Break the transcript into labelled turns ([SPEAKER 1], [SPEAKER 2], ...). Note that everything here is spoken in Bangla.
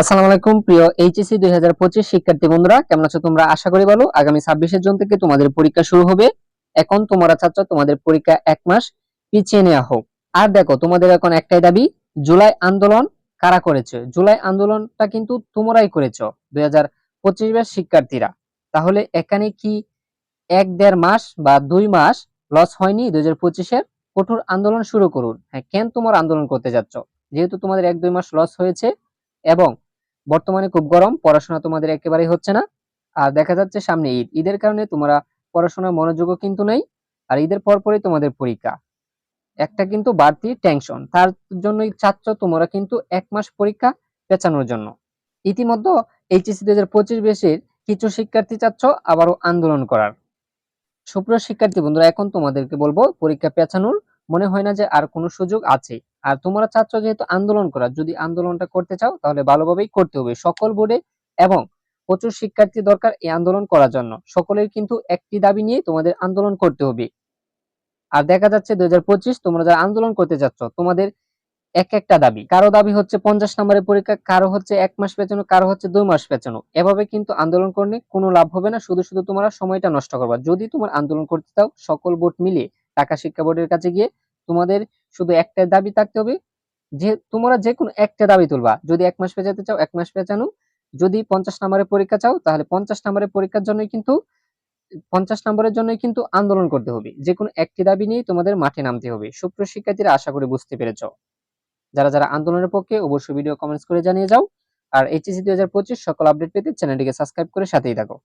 [SPEAKER 1] আসসালামু আলাইকুম, প্রিয় এইচএসসি দুই হাজার পঁচিশ শিক্ষার্থী বন্ধুরা, কেমন আছো তোমরা? আশা করি ভালো। আগামী ছাব্বিশের জন থেকে তোমাদের পরীক্ষা শুরু হবে। এখন তোমরা চাচ্ছ তোমাদের পরীক্ষা এক মাস পিছিয়ে নেওয়া হোক। আর দেখো, তোমাদের এখন একটাই দাবি, জুলাই আন্দোলন কারা করেছে? জুলাই আন্দোলনটা কিন্তু তোমরাই করেছ, দুই হাজার পঁচিশ ব্যাচ শিক্ষার্থীরা। তাহলে এখানে কি এক, দেড় মাস বা দুই মাস লস হয়নি দুই হাজার পঁচিশের কঠোর আন্দোলন শুরু করুন। হ্যাঁ কেন তোমার আন্দোলন করতে যাচ্ছ? যেহেতু তোমাদের এক, দুই মাস লস হয়েছে এবং বর্তমানে খুব গরম, পড়াশোনা তোমাদের একেবারেই হচ্ছে না। আর দেখা যাচ্ছে সামনে ঈদ। ঈদের কারণে তোমরা পড়াশোনার মনোযোগও কিন্তু নেই, আর ঈদের পরপরই তোমাদের পরীক্ষা। একটা কিন্তু বাড়তি টেনশন তার জন্যই চাচ্ছ তোমরা কিন্তু এক মাস পরীক্ষা পেছানোর জন্য। ইতিমধ্যে এইচএসসি দুই হাজার পঁচিশ বেশির কিছু শিক্ষার্থী চাচ্ছ আবারও আন্দোলন করার। সুপ্রিয় শিক্ষার্থী বন্ধুরা, এখন তোমাদেরকে বলব পরীক্ষা পেছানোর। মনে হয় না যে আর কোনো সুযোগ আছে। আর তোমরা চাচ্ছ যেহেতু আন্দোলন করার যদি আন্দোলনটা করতে চাও তাহলে ভালোভাবেই করতে হবে। সকল বোর্ডে এবং প্রচুর শিক্ষার্থী দরকার এই আন্দোলন করার জন্য। সকলের কিন্তু একটি দাবি নিয়ে তোমাদের আন্দোলন করতে হবে। আর দেখা যাচ্ছে দুই তোমরা যারা আন্দোলন করতে যাচ্ছ, তোমাদের এক একটা দাবি। কারও দাবি হচ্ছে পঞ্চাশ নম্বরের পরীক্ষা, কারও হচ্ছে এক মাস পেছানো, কারও হচ্ছে দুই মাস পেছানো। এভাবে কিন্তু আন্দোলন করলে কোনো লাভ হবে না, শুধু শুধু তোমরা সময়টা নষ্ট করবা। যদি তোমার আন্দোলন করতে চাও, সকল বোর্ড মিলিয়ে ঢাকা শিক্ষা বোর্ডের কাছে গিয়ে তোমাদের শুধু একটা দাবি থাকতে হবে, যে তোমরা যে কোনো একটা দাবি তুলবা। যদি এক মাস পেঁচাতে চাও, এক মাস পেঁচানো। যদি পঞ্চাশ নম্বরের পরীক্ষা চাও, তাহলে পঞ্চাশ নম্বরের পরীক্ষার জন্যই কিন্তু, পঞ্চাশ নম্বরের জন্যই কিন্তু আন্দোলন করতে হবে। যে কোনো একটি দাবি নিয়ে তোমাদের মাঠে নামতে হবে। সুপ্রিয় শিক্ষার্থীরা, আশা করি বুঝতে পেরেছ। যারা যারা আন্দোলনের পক্ষে, অবশ্যই ভিডিও কমেন্টস করে জানিয়ে যাও। আর এইচএসসি দুই সকল আপডেট পেতে চ্যানেলটিকে সাবস্ক্রাইব করে সাথেই থাকো।